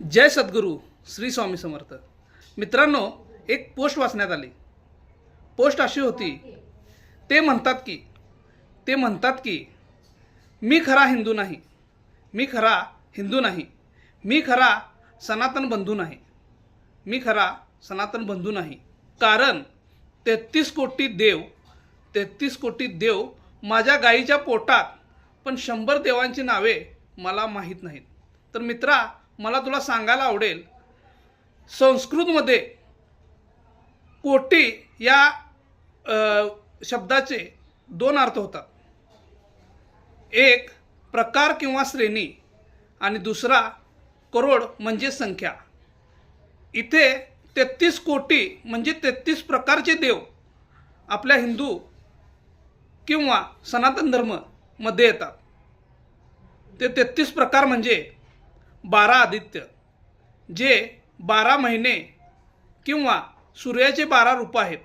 जय सद्गुरू श्री स्वामी समर्थ. मित्रांनो एक पोस्ट वाचण्यात आली. पोस्ट अशी होती ते म्हणतात की ते म्हणतात की मी खरा हिंदू नाही मी खरा हिंदू नाही मी खरा सनातन बंधू नाही मी खरा सनातन बंधू नाही. कारण तेहतीस कोटी देव तेहतीस कोटी देव माझ्या गाईच्या पोटात पण शंभर देवांची नावे मला माहीत नाहीत. तर मित्रा मला तुला सांगायला आवडेल संस्कृतमध्ये कोटी या शब्दाचे दोन अर्थ होतात. एक प्रकार किंवा श्रेणी आणि दुसरा करोड म्हणजे संख्या. इथे तेहतीस कोटी म्हणजे तेहतीस प्रकारचे देव आपल्या हिंदू किंवा सनातन धर्ममध्ये येतात. ते तेहतीस प्रकार म्हणजे बारा आदित्य जे बारा महिने किंवा सूर्याचे बारा रूप आहेत.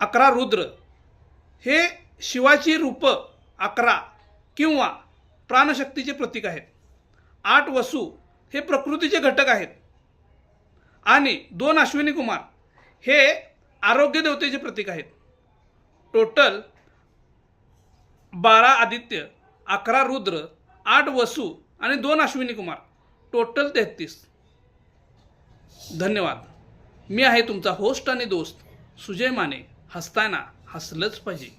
अकरा रुद्र हे शिवाची रूप अकरा किंवा प्राणशक्तीचे प्रतीक आहेत. आठ वसू हे प्रकृतीचे घटक आहेत. आणि दोन अश्विनी कुमार हे आरोग्य देवतेचे प्रतीक आहेत. टोटल बारा आदित्य अकरा रुद्र आठ वसू आणि दोन अश्विनी कुमार. टोटल तेहतीस. धन्यवाद. मी आहे तुमचा होस्ट आणि दोस्त. सुजय माने. हसताना हसलंच पाहिजे.